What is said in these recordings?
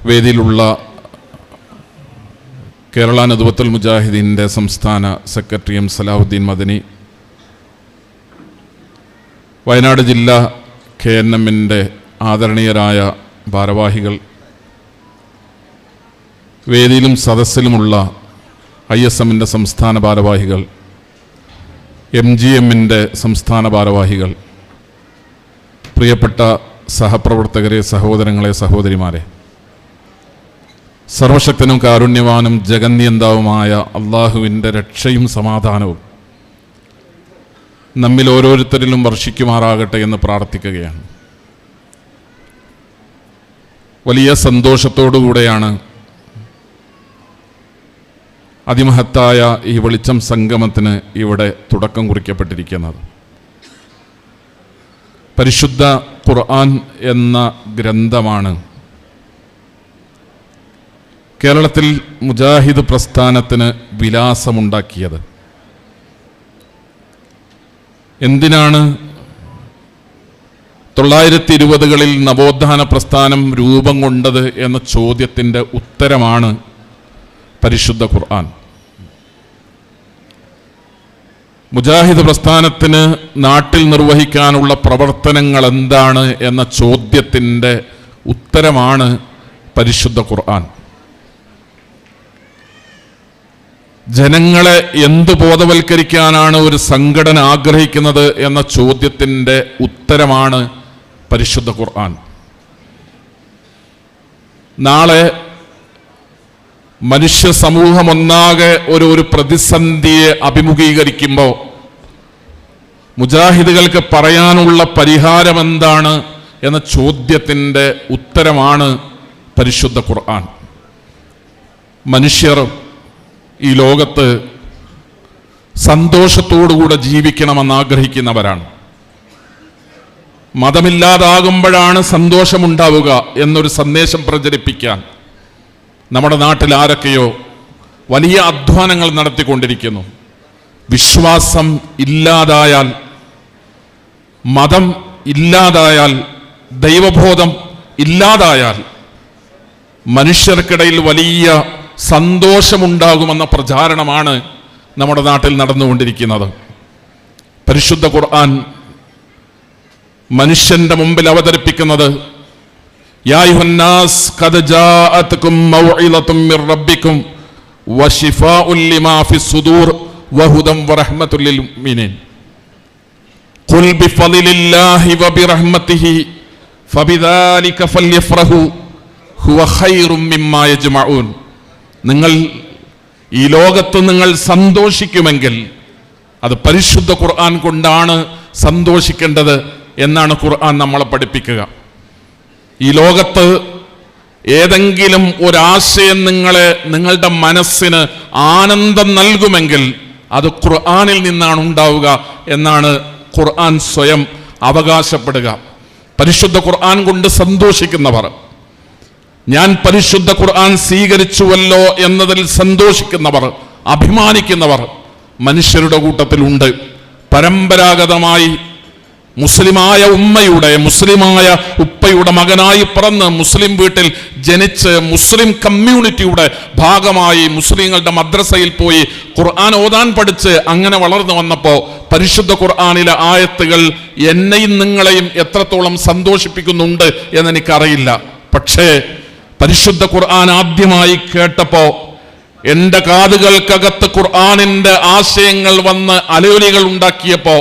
വേദിയിലുള്ള കേരള നദുവത്തുൽ മുജാഹിദീന്റെ സംസ്ഥാന secretary M Salahuddin Madani Wayanad ജില്ലാ കെ എൻ എമ്മിന്റെ ആദരണീയരായ ഭാരവാഹികൾ വേദിയിലും സദസ്സിലുമുള്ള ഐ എസ് എമ്മിന്റെ സംസ്ഥാന ഭാരവാഹികൾ എം ജി എമ്മിന്റെ സംസ്ഥാന ഭാരവാഹികൾ പ്രിയപ്പെട്ട സഹപ്രവർത്തകരെ സഹോദരങ്ങളെ സഹോദരിമാരെ സർവശക്തനും കാരുണ്യവാനും ജഗന്യന്താവുമായ അള്ളാഹുവിന്റെ രക്ഷയും സമാധാനവും നമ്മിൽ ഓരോരുത്തരിലും വർഷിക്കുമാറാകട്ടെ എന്ന് പ്രാർത്ഥിക്കുകയാണ്. വലിയ സന്തോഷത്തോടുകൂടെയാണ് അതിമഹത്തായ ഈ വെളിച്ചം സംഗമത്തിന് ഇവിടെ തുടക്കം കുറിക്കപ്പെട്ടിരിക്കുന്നത്. പരിശുദ്ധ ഖുർആൻ എന്ന ഗ്രന്ഥമാണ് കേരളത്തിൽ മുജാഹിദ് പ്രസ്ഥാനത്തിന് വിലാസമുണ്ടാക്കിയത്. എന്തിനാണ്? തൊള്ളായിരത്തി ഇരുപതുകളിൽ നവോത്ഥാന പ്രസ്ഥാനം രൂപം കൊണ്ടത് എന്ന ചോദ്യത്തിന്റെ ഉത്തരമാണ് പരിശുദ്ധ ഖുർആൻ. മുജാഹിദ് പ്രസ്ഥാനത്തിന് നാട്ടിൽ നിർവഹിക്കാനുള്ള പ്രവർത്തനങ്ങൾ എന്താണ് എന്ന ചോദ്യത്തിന്റെ ഉത്തരമാണ് പരിശുദ്ധ ഖുർആൻ. ജനങ്ങളെ എന്ത് ബോധവൽക്കരിക്കാനാണ് ഒരു സംഘടന ആഗ്രഹിക്കുന്നത് എന്ന ചോദ്യത്തിന്റെ ഉത്തരമാണ് പരിശുദ്ധ ഖുർആൻ. നാളെ മനുഷ്യ സമൂഹം ഒന്നാകെ ഒരു ഒരു പ്രതിസന്ധിയെ അഭിമുഖീകരിക്കുമ്പോൾ മുജാഹിദുകൾക്ക് പറയാനുള്ള പരിഹാരം എന്താണ് എന്ന ചോദ്യത്തിന്റെ ഉത്തരമാണ് പരിശുദ്ധ ഖുർആൻ. മനുഷ്യർ ഈ ലോകത്ത് സന്തോഷത്തോടുകൂടെ ജീവിക്കണമെന്ന് ആഗ്രഹിക്കുന്നവരാണ് മതമില്ലാതാകുമ്പോഴാണ് സന്തോഷമുണ്ടാവുക എന്നൊരു സന്ദേശം പ്രചരിപ്പിക്കാൻ നമ്മുടെ നാട്ടിൽ ആരൊക്കെയോ വലിയ അധ്വാനങ്ങൾ നടത്തിക്കൊണ്ടിരിക്കുന്നു. വിശ്വാസം ഇല്ലാതായാൽ മതം ഇല്ലാതായാൽ ദൈവബോധം ഇല്ലാതായാൽ മനുഷ്യർക്കിടയിൽ വലിയ സന്തോഷമുണ്ടാകുമെന്ന പ്രചാരണമാണ് നമ്മുടെ നാട്ടിൽ നടന്നുകൊണ്ടിരിക്കുന്നത്. പരിശുദ്ധ ഖുർആൻ മനുഷ്യന്റെ മുമ്പിൽ അവതരിപ്പിക്കുന്നത് ഫബിദാലിക ഫല്യഫ്റഹു ഹുവ ഖൈറും മിമ്മാ യജ്മഊൻ. നിങ്ങൾ ഈ ലോകത്ത് നിങ്ങൾ സന്തോഷിക്കുമെങ്കിൽ അത് പരിശുദ്ധ ഖുർആൻ കൊണ്ടാണ് സന്തോഷിക്കേണ്ടത് എന്നാണ് ഖുർആൻ നമ്മളെ പഠിപ്പിക്കുക. ഈ ലോകത്ത് ഏതെങ്കിലും ഒരാശയം നിങ്ങളെ നിങ്ങളുടെ മനസ്സിന് ആനന്ദം നൽകുമെങ്കിൽ അത് ഖുർആാനിൽ നിന്നാണ് ഉണ്ടാവുക എന്നാണ് ഖുർആൻ സ്വയം അവകാശപ്പെടുക. പരിശുദ്ധ ഖുർആൻ കൊണ്ട് സന്തോഷിക്കുന്നവർ ഞാൻ പരിശുദ്ധ ഖുർആൻ സ്വീകരിച്ചുവല്ലോ എന്നതിൽ സന്തോഷിക്കുന്നവർ അഭിമാനിക്കുന്നവർ മനുഷ്യരുടെ കൂട്ടത്തിലുണ്ട്. പരമ്പരാഗതമായി മുസ്ലിമായ ഉമ്മയുടെ മുസ്ലിമായ ഉപ്പയുടെ മകനായി പിറന്ന് മുസ്ലിം വീട്ടിൽ ജനിച്ച് മുസ്ലിം കമ്മ്യൂണിറ്റിയുടെ ഭാഗമായി മുസ്ലിങ്ങളുടെ മദ്രസയിൽ പോയി ഖുർആൻ ഓതാൻ പഠിച്ച് അങ്ങനെ വളർന്നു വന്നപ്പോൾ പരിശുദ്ധ ഖുർആാനിലെ ആയത്തുകൾ എന്നെയും നിങ്ങളെയും എത്രത്തോളം സന്തോഷിപ്പിക്കുന്നുണ്ട് എന്നെനിക്കറിയില്ല. പക്ഷേ പരിശുദ്ധ ഖുർആൻ ആദ്യമായി കേട്ടപ്പോ എന്റെ കാതുകൾക്കകത്ത് ഖുർആാനിന്റെ ആശയങ്ങൾ വന്ന് അലോലികൾ ഉണ്ടാക്കിയപ്പോ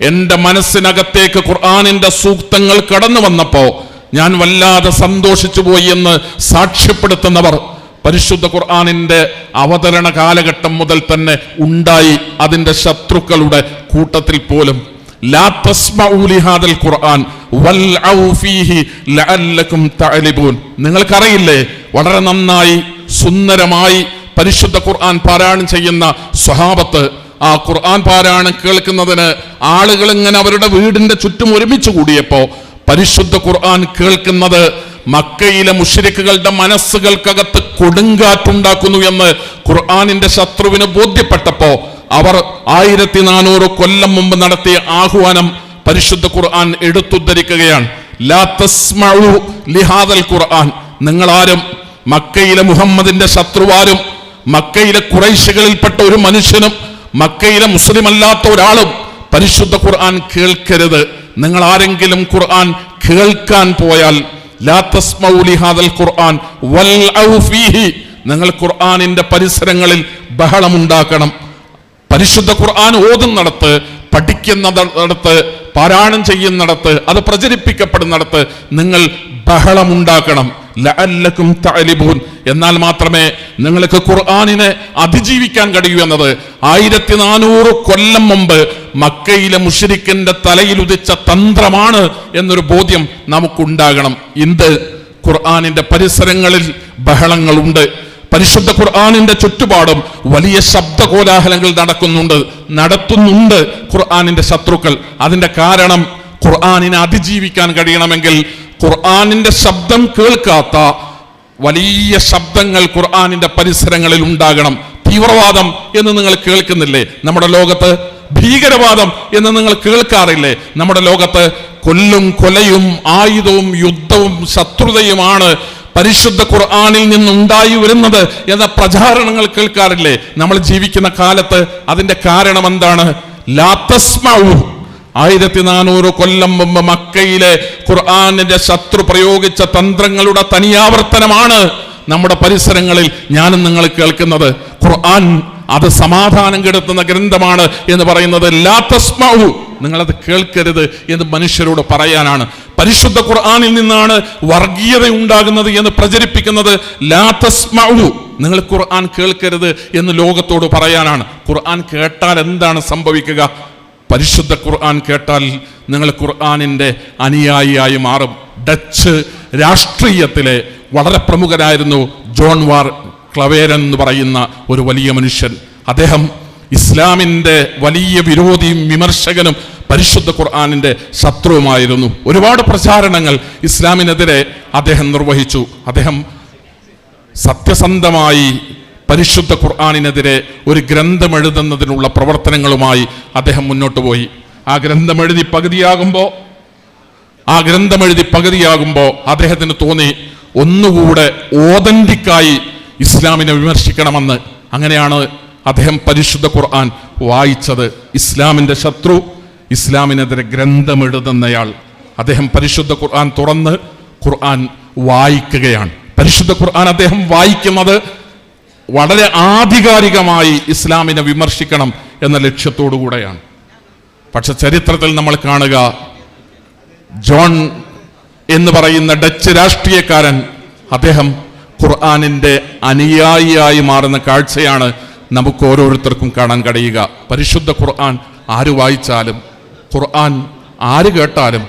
എന്റെ മനസ്സിനകത്തേക്ക് ഖുർആാനിന്റെ സൂക്തങ്ങൾ കടന്നു വന്നപ്പോ ഞാൻ വല്ലാതെ സന്തോഷിച്ചു പോയി എന്ന് സാക്ഷ്യപ്പെടുത്തുന്നവർ പരിശുദ്ധ ഖുർആാനിന്റെ അവതരണ കാലഘട്ടം മുതൽ തന്നെ ഉണ്ടായി അതിന്റെ ശത്രുക്കളുടെ കൂട്ടത്തിൽ പോലും. ലാ തസ്മ ഖുർആൻ. നിങ്ങൾക്കറിയില്ലേ വളരെ നന്നായി സുന്ദരമായി പരിശുദ്ധ ഖുർആൻ പാരായണം ചെയ്യുന്ന സ്വഹാബത്ത് ആ ഖുർആൻ പാരായണം കേൾക്കുന്നതിന് ആളുകൾ ഇങ്ങനെ അവരുടെ വീടിന്റെ ചുറ്റും ഒരുമിച്ച് കൂടിയപ്പോ പരിശുദ്ധ ഖുർആൻ കേൾക്കുന്നത് മക്കയിലെ മുഷരിക്കുകളുടെ മനസ്സുകൾക്കകത്ത് കൊടുങ്കാറ്റുണ്ടാക്കുന്നു എന്ന് ഖുർആാനിന്റെ ശത്രുവിന് ബോധ്യപ്പെട്ടപ്പോ അവർ ആയിരത്തി നാനൂറ് കൊല്ലം മുമ്പ് നടത്തിയ ആഹ്വാനം പരിശുദ്ധ ഖുർആൻ എടുത്തുദ്ധരിക്കുകയാണ്. ലിഹാദൽ ഖുർആൻ. നിങ്ങളാരും മക്കയിലെ മുഹമ്മദിന്റെ ശത്രുവാരും മക്കയിലെ കുറൈശികളിൽപ്പെട്ട ഒരു മനുഷ്യനും മക്കയിലെ മുസ്ലിം അല്ലാത്ത ഒരാളും പരിശുദ്ധ ഖുർആൻ കേൾക്കരുത്. നിങ്ങൾ ആരെങ്കിലും ഖുർആൻ കേൾക്കാൻ പോയാൽ ഖുർആൻ വൽ നിങ്ങൾ ഖുർആനിന്റെ പരിസരങ്ങളിൽ ബഹളമുണ്ടാക്കണം. പരിശുദ്ധ ഖുർആൻ ഓതുന്നിടത്ത് പഠിക്കുന്നിടത്ത് പാരായണം ചെയ്യുന്നിടത്ത് അത് പ്രചരിപ്പിക്കപ്പെടുന്നിടത്ത് നിങ്ങൾ ബഹളമുണ്ടാക്കണം. ലഅല്ലക്കും തഅലിബൂൻ. എന്നാൽ മാത്രമേ നിങ്ങൾക്ക് ഖുർആനിനെ അതിജീവിക്കാൻ കഴിയൂ എന്നത്. ആയിരത്തി നാനൂറ് കൊല്ലം മുമ്പ് മക്കയിലെ മുഷരിക്കിന്റെ തലയിൽ ഉദിച്ച തന്ത്രമാണ് എന്നൊരു ബോധ്യം നമുക്കുണ്ടാകണം. ഇന്ത് ഖുർആനിന്റെ പരിസരങ്ങളിൽ ബഹളങ്ങളുണ്ട്. പരിശുദ്ധ ഖുർആാനിന്റെ ചുറ്റുപാടും വലിയ ശബ്ദ കോലാഹലങ്ങൾ നടക്കുന്നുണ്ട് നടത്തുന്നുണ്ട് ഖുർആാനിന്റെ ശത്രുക്കൾ. അതിന്റെ കാരണം ഖുർആാനിനെ അതിജീവിക്കാൻ കഴിയണമെങ്കിൽ ഖുർആാനിന്റെ ശബ്ദം കേൾക്കാത്ത വലിയ ശബ്ദങ്ങൾ ഖുർആാനിന്റെ പരിസരങ്ങളിൽ ഉണ്ടാകണം. തീവ്രവാദം എന്ന് നിങ്ങൾ കേൾക്കുന്നില്ലേ? നമ്മുടെ ലോകത്ത് ഭീകരവാദം എന്ന് നിങ്ങൾ കേൾക്കാറില്ലേ? നമ്മുടെ ലോകത്ത് കൊല്ലും കൊലയും ആയുധവും യുദ്ധവും ശത്രുതയുമാണ് പരിശുദ്ധ ഖുർആാനിൽ നിന്നുണ്ടായി വരുന്നത് എന്ന പ്രചാരണങ്ങൾ കേൾക്കാറില്ലേ? നമ്മൾ ജീവിക്കുന്ന കാലത്ത് അതിന്റെ കാരണം എന്താണ്? ആയിരത്തി നാനൂറ് കൊല്ലം മുമ്പ് മക്കയിലെ ഖുർആാനിന്റെ ശത്രു പ്രയോഗിച്ച തന്ത്രങ്ങളുടെ തനിയാവർത്തനമാണ് നമ്മുടെ പരിസരങ്ങളിൽ ഞാനും നിങ്ങൾ കേൾക്കുന്നത്. ഖുർആൻ അത് സമാധാനം കെടുത്തുന്ന ഗ്രന്ഥമാണ് എന്ന് പറയുന്നത് ലാ തസ്മഉ. നിങ്ങളത് കേൾക്കരുത് എന്ന് മനുഷ്യരോട് പറയാനാണ്. പരിശുദ്ധ ഖുർആാനിൽ നിന്നാണ് വർഗീയത ഉണ്ടാകുന്നത് എന്ന് പ്രചരിപ്പിക്കുന്നത് ലാത്തസ്മു നിങ്ങൾ ഖുർആൻ കേൾക്കരുത് എന്ന് ലോകത്തോട് പറയാനാണ്. ഖുർആൻ കേട്ടാൽ എന്താണ് സംഭവിക്കുക? പരിശുദ്ധ ഖുർആൻ കേട്ടാൽ നിങ്ങൾ ഖുർആാനിന്റെ അനുയായിയായി മാറും. ഡച്ച് രാഷ്ട്രീയത്തിലെ വളരെ പ്രമുഖനായിരുന്നു ജോൺ വാർ ക്ലവേരൻ എന്ന് പറയുന്ന ഒരു വലിയ മനുഷ്യൻ. അദ്ദേഹം ഇസ്ലാമിന്റെ വലിയ വിരോധിയും വിമർശകനും പരിശുദ്ധ ഖുർആാനിന്റെ ശത്രുവുമായിരുന്നു. ഒരുപാട് പ്രചാരണങ്ങൾ ഇസ്ലാമിനെതിരെ അദ്ദേഹം നിർവഹിച്ചു. അദ്ദേഹം സത്യസന്ധമായി പരിശുദ്ധ ഖുർആാനിനെതിരെ ഒരു ഗ്രന്ഥം എഴുതുന്നതിനുള്ള പ്രവർത്തനങ്ങളുമായി അദ്ദേഹം മുന്നോട്ട് പോയി. ആ ഗ്രന്ഥം എഴുതി പകുതിയാകുമ്പോൾ ആ ഗ്രന്ഥം എഴുതി പകുതിയാകുമ്പോൾ അദ്ദേഹത്തിന് തോന്നി ഒന്നുകൂടെ ഓതന്റിക്കായി ഇസ്ലാമിനെ വിമർശിക്കണമെന്ന്. അങ്ങനെയാണ് അദ്ദേഹം പരിശുദ്ധ ഖുർആൻ വായിച്ചത് ഇസ്ലാമിന്റെ ശത്രു ഇസ്ലാമിനെതിരെ ഗ്രന്ഥമെഴുതുന്നയാൾ. അദ്ദേഹം പരിശുദ്ധ ഖുർആൻ തുറന്ന് ഖുർആൻ വായിക്കുകയാണ്. പരിശുദ്ധ ഖുർആൻ അദ്ദേഹം വായിക്കുന്നത് വളരെ ആധികാരികമായി ഇസ്ലാമിനെ വിമർശിക്കണം എന്ന ലക്ഷ്യത്തോടു കൂടെയാണ് പക്ഷെ ചരിത്രത്തിൽ നമ്മൾ കാണുക ജോൺ എന്ന് പറയുന്ന ഡച്ച് രാഷ്ട്രീയക്കാരൻ അദ്ദേഹം ഖുർആാനിന്റെ അനുയായിയായി മാറുന്ന കാഴ്ചയാണ് നമുക്ക് ഓരോരുത്തർക്കും കാണാൻ കഴിയുക. പരിശുദ്ധ ഖുർആൻ ആര് വായിച്ചാലും ഖുർആൻ ആര് കേട്ടാലും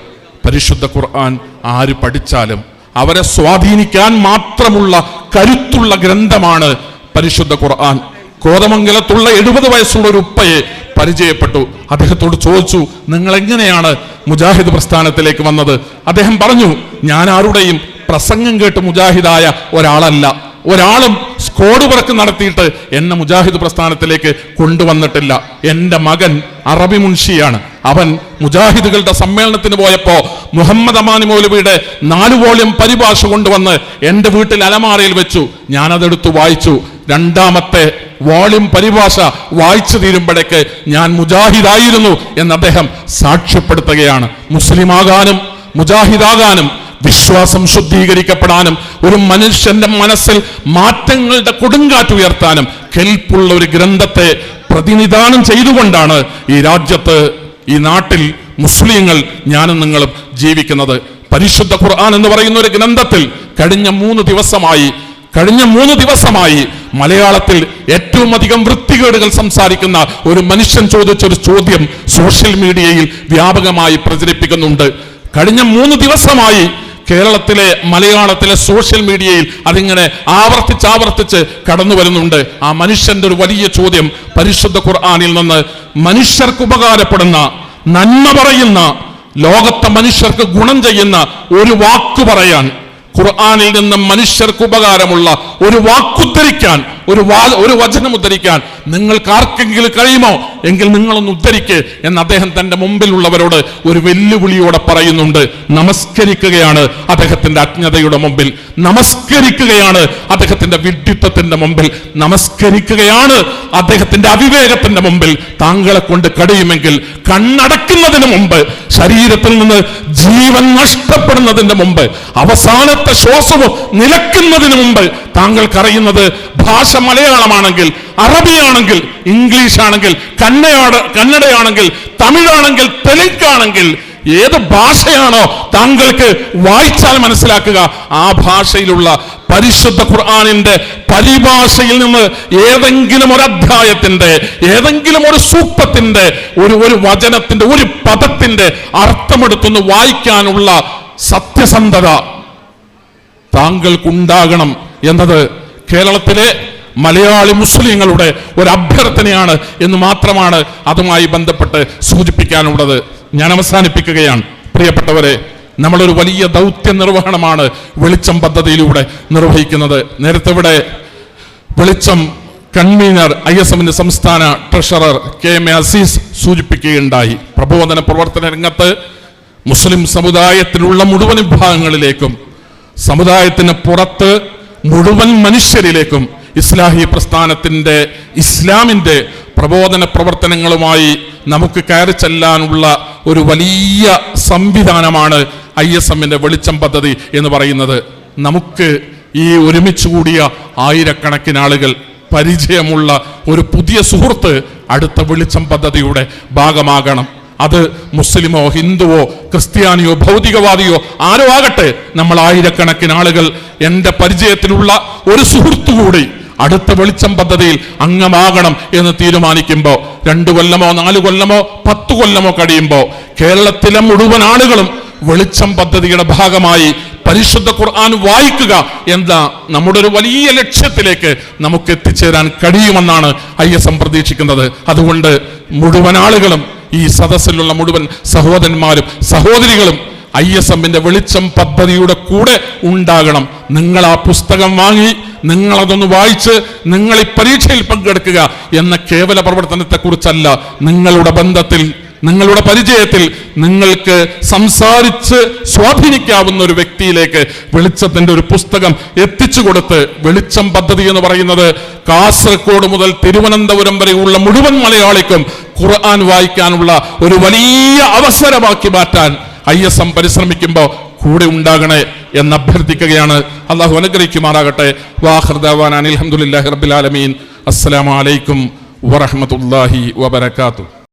പരിശുദ്ധ ഖുർആൻ ആര് പഠിച്ചാലും അവരെ സ്വാധീനിക്കാൻ മാത്രമുള്ള കരുത്തുള്ള ഗ്രന്ഥമാണ് പരിശുദ്ധ ഖുർആൻ. കോതമംഗലത്തുള്ള എഴുപത് വയസ്സുള്ള ഒരു ഉപ്പയെ പരിചയപ്പെട്ടു. അദ്ദേഹത്തോട് ചോദിച്ചു നിങ്ങൾ എങ്ങനെയാണ് മുജാഹിദ് പ്രസ്ഥാനത്തിലേക്ക് വന്നത്? അദ്ദേഹം പറഞ്ഞു ഞാൻ ആരുടെയും പ്രസംഗം കേട്ട് മുജാഹിദായ ഒരാളല്ല. ഒരാളും സ്കോഡ് വർക്ക് നടത്തിയിട്ട് എന്നെ മുജാഹിദ് പ്രസ്ഥാനത്തിലേക്ക് കൊണ്ടുവന്നിട്ടില്ല. എന്റെ മകൻ അറബി മുൻഷിയാണ്. അവൻ മുജാഹിദുകളുടെ സമ്മേളനത്തിന് പോയപ്പോ മുഹമ്മദ് അമാനി മൗലവിയുടെ നാല് വോളിയം പരിഭാഷ കൊണ്ടുവന്ന് എന്റെ വീട്ടിൽ അലമാറയിൽ വെച്ചു. ഞാനതെടുത്ത് വായിച്ചു. രണ്ടാമത്തെ വോളിയം പരിഭാഷ വായിച്ചു തീരുമ്പോഴേക്ക് ഞാൻ മുജാഹിദായിരുന്നു എന്ന് അദ്ദേഹം സാക്ഷ്യപ്പെടുത്തുകയാണ്. മുസ്ലിമാകാനും മുജാഹിദാകാനും വിശ്വാസം ശുദ്ധീകരിക്കപ്പെടാനും ഒരു മനുഷ്യന്റെ മനസ്സിൽ മാറ്റങ്ങളുടെ കൊടുങ്കാറ്റ് ഉയർത്താനും കെൽപ്പുള്ള ഒരു ഗ്രന്ഥത്തെ പ്രതിനിധാനം ചെയ്തുകൊണ്ടാണ് ഈ രാജ്യത്ത് ഈ നാട്ടിൽ മുസ്ലിങ്ങൾ ഞാനും നിങ്ങളും ജീവിക്കുന്നത്. പരിശുദ്ധ ഖുർആൻ എന്ന് പറയുന്ന ഒരു ഗ്രന്ഥത്തിൽ കഴിഞ്ഞ മൂന്ന് ദിവസമായി കഴിഞ്ഞ മൂന്ന് ദിവസമായി മലയാളത്തിൽ ഏറ്റവും അധികം വൃത്തികേടുകൾ സംസാരിക്കുന്ന ഒരു മനുഷ്യൻ ചോദിച്ച ഒരു ചോദ്യം സോഷ്യൽ മീഡിയയിൽ വ്യാപകമായി പ്രചരിപ്പിക്കുന്നുണ്ട്. കഴിഞ്ഞ മൂന്ന് ദിവസമായി കേരളത്തിലെ മലയാളത്തിലെ സോഷ്യൽ മീഡിയയിൽ അതിങ്ങനെ ആവർത്തിച്ച് ആവർത്തിച്ച് കടന്നു വരുന്നുണ്ട്. ആ മനുഷ്യന്റെ ഒരു വലിയ ചോദ്യം പരിശുദ്ധ ഖുർആാനിൽ നിന്ന് മനുഷ്യർക്ക് ഉപകാരപ്പെടുന്ന നന്മ പറയുന്ന ലോകത്തെ മനുഷ്യർക്ക് ഗുണം ചെയ്യുന്ന ഒരു വാക്ക് പറയാൻ ഖുർആാനിൽ നിന്ന് മനുഷ്യർക്ക് ഉപകാരമുള്ള ഒരു വാക്കുദ്ധരിക്കാൻ ഒരു വാ ഒരു വചനം ഉദ്ധരിക്കാൻ നിങ്ങൾക്ക് ആർക്കെങ്കിലും കഴിയുമോ? എങ്കിൽ നിങ്ങളൊന്ന് ഉദ്ധരിക്ക് എന്ന് അദ്ദേഹം തന്റെ മുമ്പിലുള്ളവരോട് ഒരു വെല്ലുവിളിയോടെ പറയുന്നുണ്ട്. നമസ്കരിക്കുകയാണ് അദ്ദേഹത്തിന്റെ അജ്ഞതയുടെ മുമ്പിൽ. നമസ്കരിക്കുകയാണ് അദ്ദേഹത്തിന്റെ വിഡ്ഢിത്വത്തിന്റെ മുമ്പിൽ. നമസ്കരിക്കുകയാണ് അദ്ദേഹത്തിന്റെ അവിവേകത്തിന്റെ മുമ്പിൽ. താങ്കളെ കൊണ്ട് കഴിയുമെങ്കിൽ കണ്ണടക്കുന്നതിന് മുമ്പ് ശരീരത്തിൽ നിന്ന് ജീവൻ നഷ്ടപ്പെടുന്നതിന് മുമ്പ് അവസാനത്തെ ശ്വാസവും നിലക്കുന്നതിന് മുമ്പ് താങ്കൾക്കറിയുന്നത് ഭാഷ മലയാളമാണെങ്കിൽ അറബിയാണെങ്കിൽ ഇംഗ്ലീഷ് ആണെങ്കിൽ കന്നഡ കന്നഡയാണെങ്കിൽ തമിഴാണെങ്കിൽ തെലുങ്കാണെങ്കിൽ ഏത് ഭാഷയാണോ താങ്കൾക്ക് വായിച്ചാൽ മനസ്സിലാക്കുക ആ ഭാഷയിലുള്ള പരിശുദ്ധ ഖുർആാനിന്റെ പരിഭാഷയിൽ നിന്ന് ഏതെങ്കിലും ഒരു അധ്യായത്തിന്റെ ഏതെങ്കിലും ഒരു സൂക്തത്തിന്റെ ഒരു ഒരു വചനത്തിന്റെ ഒരു പദത്തിന്റെ അർത്ഥമെടുത്തൊന്ന് വായിക്കാനുള്ള സത്യസന്ധത താങ്കൾക്കുണ്ടാകണം എന്നത് കേരളത്തിലെ മലയാളി മുസ്ലിങ്ങളുടെ ഒരു അഭ്യർത്ഥനയാണ് എന്ന് മാത്രമാണ് അതുമായി ബന്ധപ്പെട്ട് സൂചിപ്പിക്കാനുള്ളത്. ഞാൻ അവസാനിപ്പിക്കുകയാണ്. പ്രിയപ്പെട്ടവരെ നമ്മളൊരു വലിയ ദൗത്യ നിർവഹണമാണ് വെളിച്ചം പദ്ധതിയിലൂടെ നിർവഹിക്കുന്നത്. നേരത്തെ ഇവിടെ വെളിച്ചം കൺവീനർ ഐ എസ് എമ്മിന്റെ സംസ്ഥാന treasurer K M A Azeez സൂചിപ്പിക്കുകയുണ്ടായി. പ്രബോധന പ്രവർത്തന രംഗത്ത് മുസ്ലിം സമുദായത്തിലുള്ള മുഴുവൻ വിഭാഗങ്ങളിലേക്കും സമുദായത്തിന് പുറത്ത് മുഴുവൻ മനുഷ്യരിലേക്കും ഇസ്ലാഹി പ്രസ്ഥാനത്തിന്റെ ഇസ്ലാമിന്റെ പ്രബോധന പ്രവർത്തനങ്ങളുമായി നമുക്ക് കയറി ചെല്ലാനുള്ള ഒരു വലിയ സംവിധാനമാണ് ഐ എസ് എമ്മിന്റെ വെളിച്ചം പദ്ധതി എന്ന് പറയുന്നത്. നമുക്ക് ഈ ഒരുമിച്ച് കൂടിയ ആയിരക്കണക്കിന് ആളുകൾ പരിചയമുള്ള ഒരു പുതിയ സുഹൃത്ത് അടുത്ത വെളിച്ചം പദ്ധതിയുടെ ഭാഗമാകണം. അത് മുസ്ലിമോ ഹിന്ദുവോ ക്രിസ്ത്യാനിയോ ഭൗതികവാദിയോ ആരോ ആകട്ടെ നമ്മൾ ആയിരക്കണക്കിന് ആളുകൾ എന്റെ പരിചയത്തിലുള്ള ഒരു സുഹൃത്തു കൂടി അടുത്ത വെളിച്ചം പദ്ധതിയിൽ അംഗമാകണം എന്ന് തീരുമാനിക്കുമ്പോൾ രണ്ടു കൊല്ലമോ നാല് കൊല്ലമോ പത്ത് കൊല്ലമോ കഴിയുമ്പോൾ കേരളത്തിലെ മുഴുവൻ ആളുകളും വെളിച്ചം പദ്ധതിയുടെ ഭാഗമായി പരിശുദ്ധ ഖുർആൻ വായിക്കുക എന്ന നമ്മുടെ ഒരു വലിയ ലക്ഷ്യത്തിലേക്ക് നമുക്ക് എത്തിച്ചേരാൻ കഴിയുമെന്നാണ് ഐ എസ് എം പ്രതീക്ഷിക്കുന്നത്. അതുകൊണ്ട് മുഴുവൻ ആളുകളും ഈ സദസ്സിലുള്ള മുഴുവൻ സഹോദരന്മാരും സഹോദരികളും ഐ എസ് എമ്മിന്റെ വെളിച്ചം പദ്ധതിയുടെ കൂടെ ഉണ്ടാകണം. നിങ്ങൾ ആ പുസ്തകം വാങ്ങി നിങ്ങൾ അതൊന്ന് വായിച്ച് നിങ്ങൾ ഈ പരീക്ഷയിൽ പങ്കെടുക്കുക എന്ന കേവല പ്രവർത്തനത്തെ കുറിച്ചല്ല നിങ്ങളുടെ ബന്ധത്തിൽ നിങ്ങളുടെ പരിചയത്തിൽ നിങ്ങൾക്ക് സംസാരിച്ച് സ്വാധീനിക്കാവുന്ന ഒരു വ്യക്തിയിലേക്ക് വെളിച്ചത്തിന്റെ ഒരു പുസ്തകം എത്തിച്ചു കൊടുത്ത് വെളിച്ചം പദ്ധതി എന്ന് പറയുന്നത് കാസർഗോഡ് മുതൽ തിരുവനന്തപുരം വരെയുള്ള മുഴുവൻ മലയാളിക്കും ഖുർആൻ വായിക്കാനുള്ള ഒരു വലിയ അവസരമാക്കി മാറ്റാൻ ഐ എസ് എം പരിശ്രമിക്കുമ്പോൾ കൂടെ ഉണ്ടാകണേ എന്ന് അഭ്യർത്ഥിക്കുകയാണ്. അള്ളാഹു അനുഗ്രഹിക്കുമാറാകട്ടെ. വാഹർദാൻ അനിൽഹമുല്ലാഹി റബ്ബിൽ ആലമീൻ. അസ്സലാമു അലൈക്കും വറഹ്മത്തുള്ളാഹി വബറകാതുഹു.